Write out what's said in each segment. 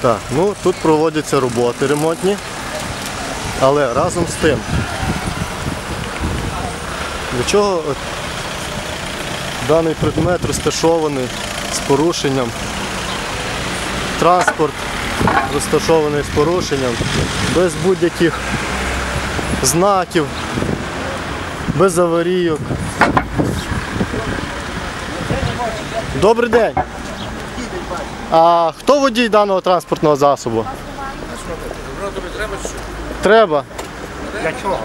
Так, ну тут проводяться роботи ремонтні, але разом з тим. Для чого даний предмет розташований з порушенням? Транспорт розташований з порушенням, без будь-яких знаків, без аварійок. Добрий день. А хто водій даного транспортного засобу? Треба. Для чого?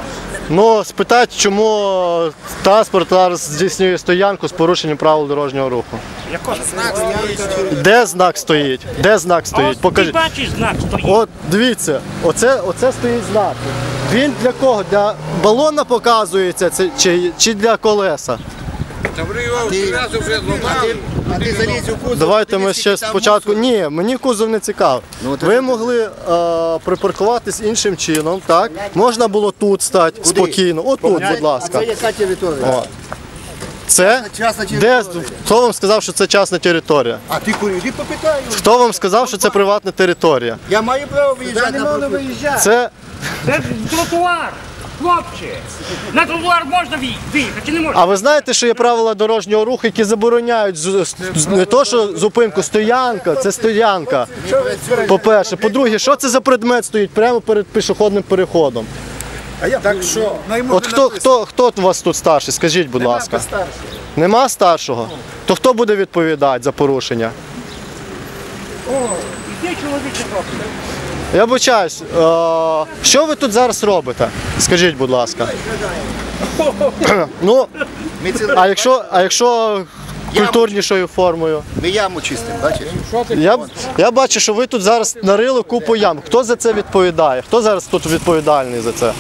Ну, спитати, чому транспорт зараз здійснює стоянку з порушенням правил дорожнього руху. Якого знак стоїть? Де знак стоїть? Де знак стоїть? Ти бачиш знак стоїть. От дивіться, оце, оце стоїть знак. Він для кого? Для балона показується це, чи, чи для колеса? Та ви його зразу вже зламали. А ти залізь у кузов. Давайте ми ще спочатку. Ні, мені кузов не цікав. Ну, Ви могли е, припаркуватись іншим чином, так? Можна було тут стати спокійно. Отут, будь ласка. А це яка територія? О. Це Частна де територія. хто вам сказав, що це частна територія? А ти курю, іди попитаю. Хто вам сказав, що це приватна територія? Я маю право виїжджати на прокур. Це Це ж тротуар, хлопче. На тротуар можна виїхати чи не можна? а ви знаєте, що є правила дорожнього руху, які забороняють з- з- не то, що зупинку, стоянка, це стоянка. По-перше, по-друге, що це за предмет стоїть прямо перед пішохідним переходом? Так що? От хто, хто, хто у вас тут старший? Скажіть, будь ласка. Нема старшого? То хто буде відповідати за порушення? Іди чоловіче хлопче. Я вибачаюсь, е, що ви тут зараз робите? Скажіть, будь ласка. Ну, а якщо, а якщо культурнішою формою? Ми яму чистимо, бачиш? Я, я бачу, що ви тут зараз нарили купу ям. Хто за це відповідає? Хто зараз тут відповідальний за це?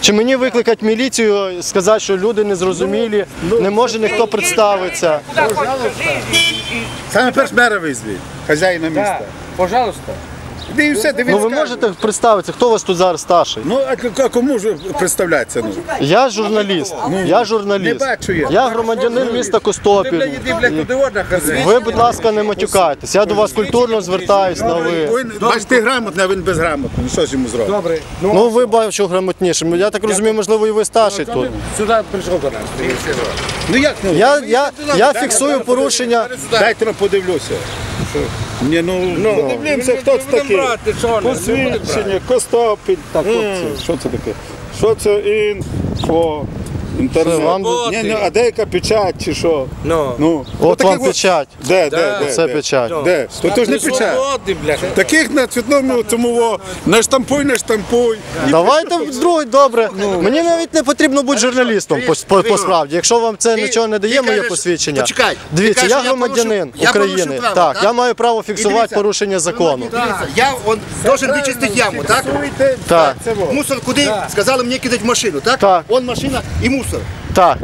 Чи мені викликати міліцію і сказати, що люди незрозумілі, не може ніхто представитися? Саме перш мера визвіть, хазяїна міста. Пожалуйста. Де і все, де він Ну ви скаже. можете представитися, хто у вас тут зараз старший? Ну, а к- а кому ж представлятися? Ну? Я журналіст. Я журналіст. не бачу я. Я громадянин міста Костопіль. Ви, будь ласка, не матюкайтесь. Я до вас культурно звертаюсь на ви. Він, бач, ти грамотний, а він безграмотний. Ну що ж йому зробити? Добре. Ну ви бачу грамотніше. Я так розумію, можливо, і ви старший тут. Сюди прийшов до нас. Ну як ну? Я, я, я фіксую порушення. Дайте нам подивлюся. Ні, ну, подивимося, хто це такий. брати, що не? Посвідчення, Костопіль. Так, хлопці, що це таке? Що це інфо? Інтернет. Це вам- Ні, ну, а де яка печать чи що? Ну. Ну, От таких вам печать. Де, де, де? Це де? печать. Де? То то ж не печать. Свободи, блядь. Таких на цвітному цьому во, не штампуй, не штампуй. Давайте вдруге, добре. Мені навіть не потрібно бути журналістом по, по, по справді. Якщо вам це нічого не дає, ти моє кажеш, посвідчення. почекай, Дивіться, ти я кажеш, я громадянин я України. право, Так, так? я маю право фіксувати дивіться. порушення закону. Дивіться, я он должен вичистити яму, так? Так, Мусор куди? Сказали мені кидати в машину, так? Так. Он машина і мусор. Так.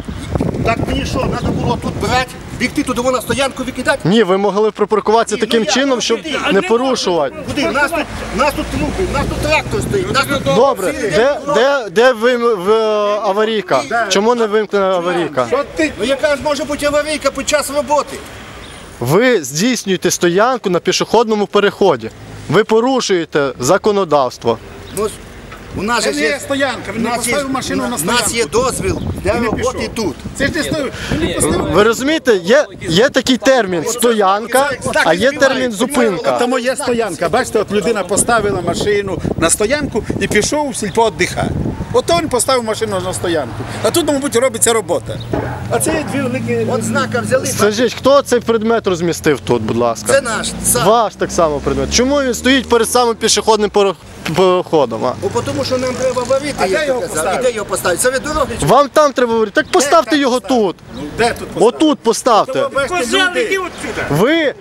Так мені що, треба було тут брати, бігти туди на стоянку викидати? Ні, ви могли припаркуватися Ні, ну таким я- чином, щоб А не порушувати. Куди? Нас тут, нас тут трупи, нас тут трактор стоїть. Нас тут Добре, де, де, де ви, в, аварійка? Чому не вимкнена аварійка? Що ти? Ну яка ж може бути аварійка під час роботи? Ви здійснюєте стоянку на пішохідному переході. Ви порушуєте законодавство. Ну, у нас Це же не є є стоянка, він у не нас є, поставив машину на у нас є дозвіл для роботи тут. Це ж не стоїть. Він не поставив. Ви розумієте, є, є такий термін стоянка, а є термін зупинка. Тому є стоянка. Бачите, от людина поставила машину на стоянку і пішов в сільпо віддихати. Ото він поставив машину на стоянку. А тут, мабуть, робиться робота. А це є дві великі. От знака взяли, Скажіть, хто цей предмет розмістив тут, будь ласка? це наш. Сам. Ваш так само предмет. Чому він стоїть перед самим пішохідним пере- переходом? А? Бо тому що нам треба варити, А де його казав. І де його поставити? Це від дороги. чи- Вам там треба говорити. Так поставте його тут. Де тут поставити? Отут поставте. Люди. іди отсюди. Ви,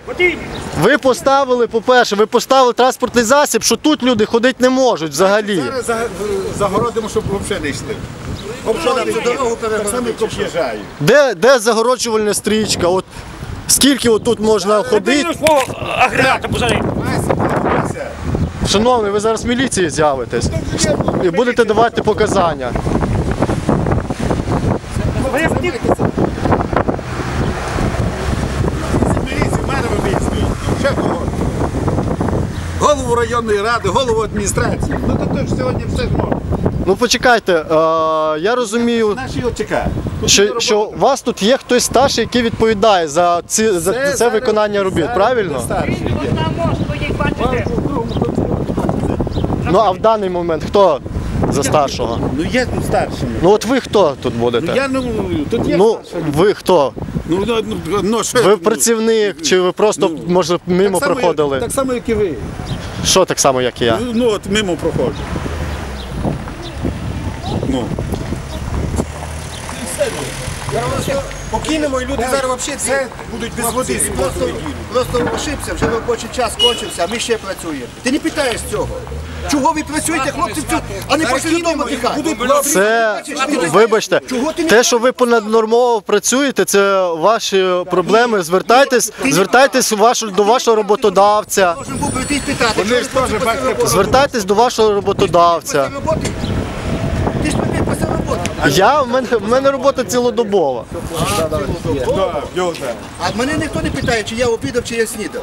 ви поставили, по-перше, ви поставили транспортний засіб, що тут люди ходити не можуть взагалі. Зараз за- загородимо, щоб взагалі не йшли. Що дорогу перегородити? Де, де загороджувальна стрічка? От скільки отут можна ходити? Ти агрегата посади. Шановний, ви зараз в міліції з'явитесь і будете давати показання. Голову районної ради, голову адміністрації. Ну то ж сьогодні все ж можна. Ну почекайте, е, я розумію, Наші. Тут що, робота. що у вас тут є хтось старший, який відповідає за ці за це, зараз- виконання робіт, зараз правильно? буде старший є. Бачите? Ну а в даний момент хто за старшого? Ну є тут старший. Ну от ви хто тут Ну будете? я ну тут є Ну старший. ви хто? Ну, ну, ну, ну, що Ви буду? працівник, чи ви просто може мимо Так само, проходили? як- Так само, як і ви. Що так само, як і я? Ну, ну от мимо проходжу. Ну. Покинемо і люди зараз взагалі це будуть без води. Просто, просто ошибся, вже робочий час кончився, а ми ще працюємо. Ти не питаєш цього. Чого ви працюєте, хлопці, цю- а не пошли додому тихати? Це вибачте, те, що ви понаднормово працюєте, це ваші проблеми. Звертайтесь, звертайтесь вашу до вашого роботодавця. Звертайтесь до вашого роботодавця. Після роботи? Ти ж прийди після роботи. Я в мене в мене робота цілодобова. А мене ніхто не питає, чи я обідав, чи я снідав.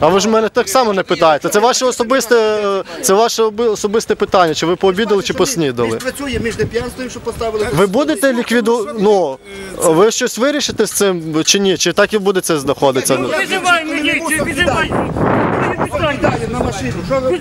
А ви ж мене так само не питаєте. Це ваше особисте, це ваше оби- особисте питання, чи ви пообідали, чи Ми поснідали. ж працюємо, ми ж не п'янствуємо, що поставили. Ви будете ліквіду... Ну, ви щось вирішите з цим чи ні? Чи так і буде це знаходитися? Визивай міліцію, визивай. Далі на машину. Що ви?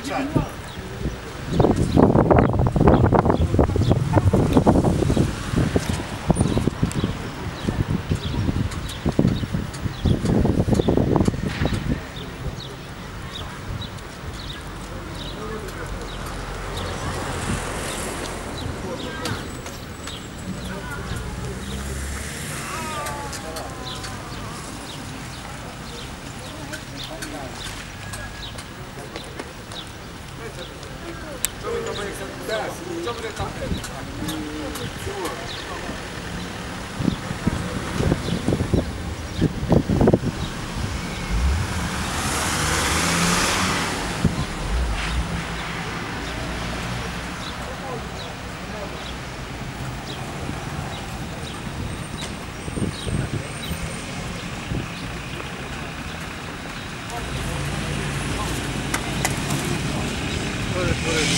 good shot. Визивай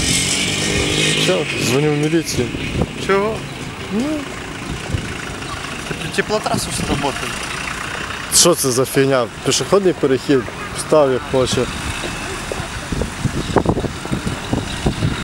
міліцію. Що? Дзвоню в міліцію. Чого? Теплотрасу ж роботи. Що це за фігня? Пішохідний перехід, став як хоче.